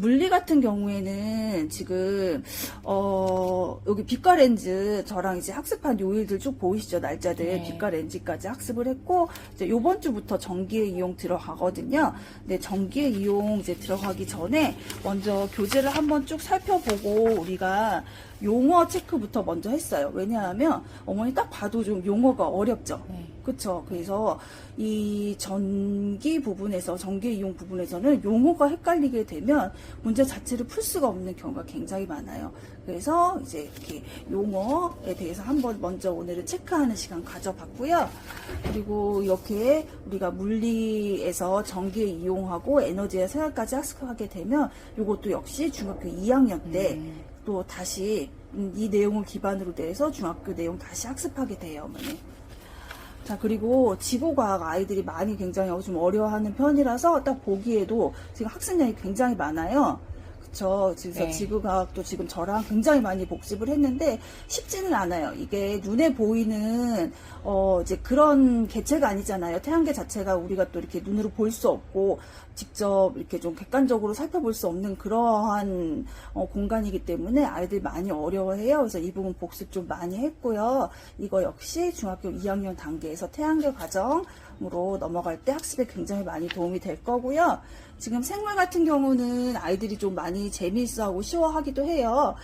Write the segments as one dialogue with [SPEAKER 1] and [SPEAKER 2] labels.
[SPEAKER 1] 물리 같은 경우에는 지금 어 여기 빛과 렌즈 저랑 이제 학습한 요일들 쭉 보이시죠 날짜들
[SPEAKER 2] 네.
[SPEAKER 1] 빛과 렌즈까지 학습을 했고 이제 요번 주부터 전기의 이용 들어가거든요. 근데 전기의 이용 이제 들어가기 전에 먼저 교재를 한번 쭉 살펴보고 우리가 용어 체크부터 먼저 했어요. 왜냐하면 어머니 딱 봐도 좀 용어가 어렵죠.
[SPEAKER 2] 네.
[SPEAKER 1] 그쵸. 그래서 이 전기 부분에서, 전기 이용 부분에서는 용어가 헷갈리게 되면 문제 자체를 풀 수가 없는 경우가 굉장히 많아요. 그래서 이제 이렇게 용어에 대해서 한번 먼저 오늘은 체크하는 시간 가져봤고요. 그리고 이렇게 우리가 물리에서 전기 이용하고 에너지의 생활까지 학습하게 되면 이것도 역시 중학교 2학년 때
[SPEAKER 2] 음.
[SPEAKER 1] 또 다시 음, 이 내용을 기반으로 돼서 중학교 내용 다시 학습하게 돼요, 어머니. 자, 그리고 지구과학 아이들이 많이 굉장히 좀 어려워하는 편이라서 딱 보기에도 지금 학습량이 굉장히 많아요. 그쵸. 그래서
[SPEAKER 2] 네.
[SPEAKER 1] 지구과학도 지금 저랑 굉장히 많이 복습을 했는데 쉽지는 않아요. 이게 눈에 보이는, 어, 이제 그런 개체가 아니잖아요. 태양계 자체가 우리가 또 이렇게 눈으로 볼 수 없고 직접 이렇게 좀 객관적으로 살펴볼 수 없는 그러한 어, 공간이기 때문에 아이들이 많이 어려워해요. 그래서 이 부분 복습 좀 많이 했고요. 이거 역시 중학교 2학년 단계에서 태양계 과정 으로 넘어갈 때 학습에 굉장히 많이 도움이 될 거고요. 지금 생물 같은 경우는 아이들이 좀 많이 재미있어하고 쉬워하기도 해요.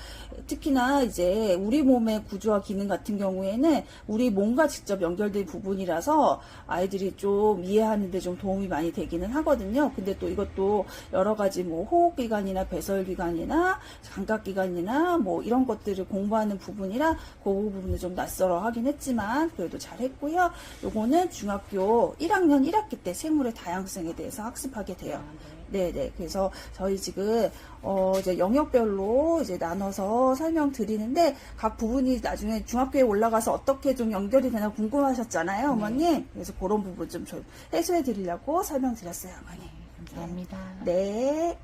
[SPEAKER 1] 특히나 이제 우리 몸의 구조와 기능 같은 경우에는 우리 몸과 직접 연결된 부분이라서 아이들이 좀 이해하는데 좀 도움이 많이 되기는 하거든요. 근데 또 이것도 여러 가지 뭐 호흡기관이나 배설기관이나 감각기관이나 뭐 이런 것들을 공부하는 부분이라 그 부분은 좀 낯설어 하긴 했지만 그래도 잘 했고요. 요거는 중학교 1학년 1학기 때 생물의 다양성에 대해서 학습하게 돼요. 네네. 그래서 저희 지금 어 이제 영역별로 이제 나눠서 설명드리는데 각 부분이 나중에 중학교에 올라가서 어떻게 좀 연결이 되나 궁금하셨잖아요, 어머님. 그래서 그런 부분 좀 해소해 드리려고 설명드렸어요, 어머니.
[SPEAKER 2] 감사합니다.
[SPEAKER 1] 네.